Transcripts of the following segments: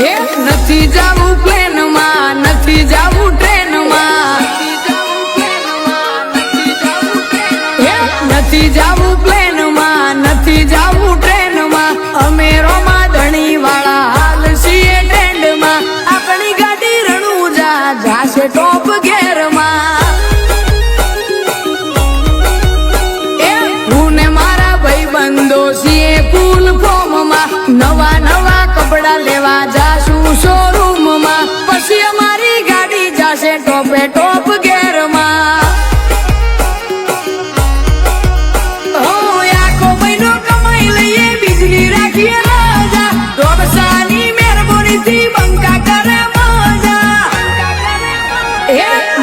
નથી જાવું પ્લેનમાં નથી જાવું ટ્રેન નથી જાવું પ્લેન નથી જાવું ટ્રેનમાં અમે રોમા ધણી વાળા ને મારા ભાઈ બંધો છીએ ફૂલ ફોર્મ નવા નવા ટોપે ટોપ ગેરમાં.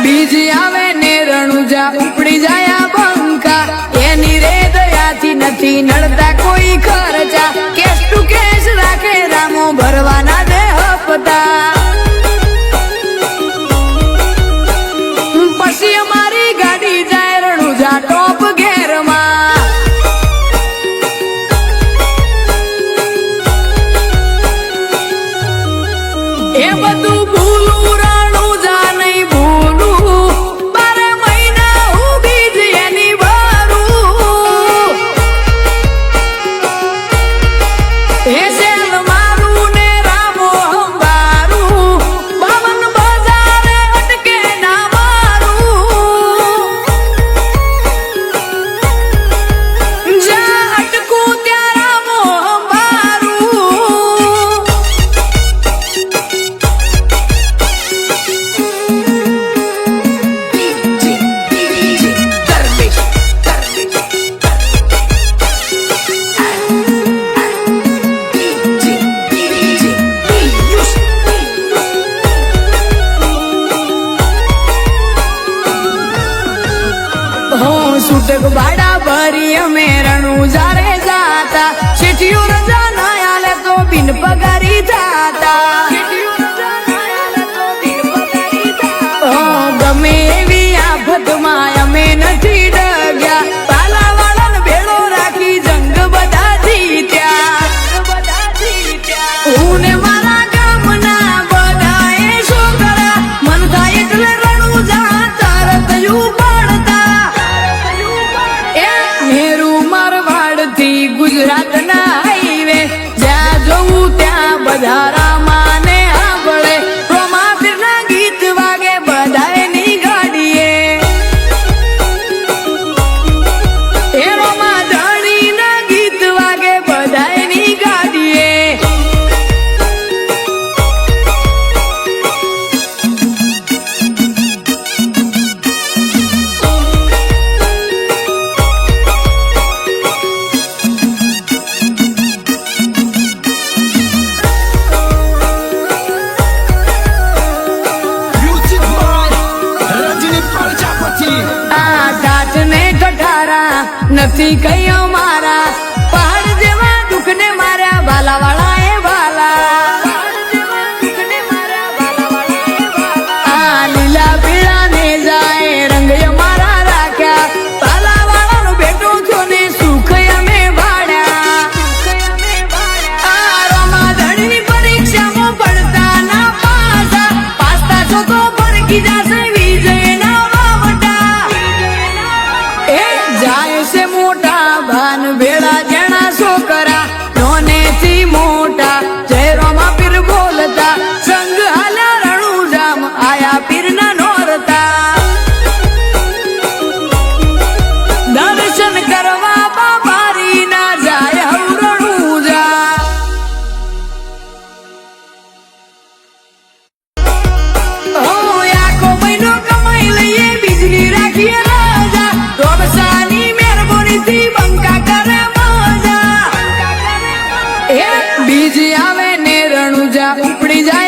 બીજી આવે ને રણુજા, ઉપડી જાય બંકા. એની રે દયાથી નથી નડતા કોઈ ખર્ચા. કેશ ટુ કેશ રાખે રામો ભરવાના દે હપતા. 我都不 છૂટક બાડા ભરી અમે રણું જારે જાતા. શેઠિયું રજા ના આલે તો બિન પગારી જાતા. শিখাইয়া ઉપડી જાય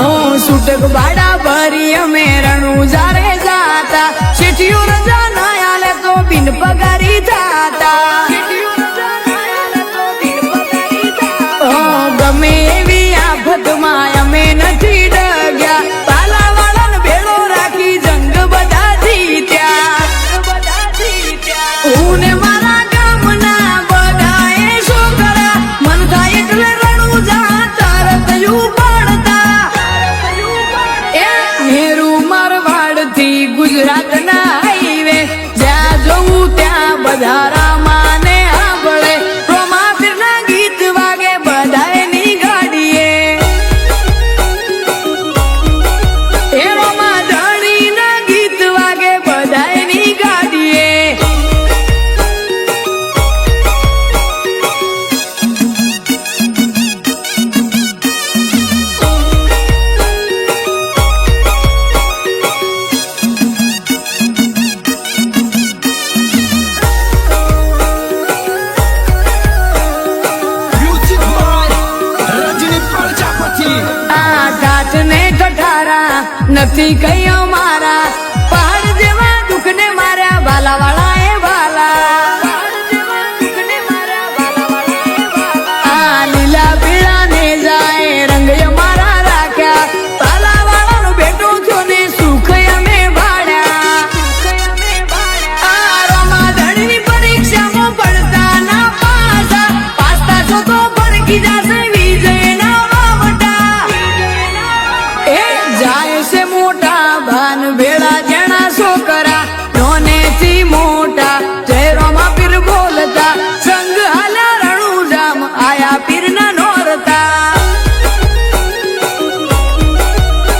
હું સુટક બાડા ભરી અમે રણુજારે જાતા. શેઠિયો રજા ના આલે પગારી થાતા. ઠારા નથી કયો મારા. પહાડ જેવા દુઃખને માર્યા વાલા વાળા એ વાલા જાય છે મોટા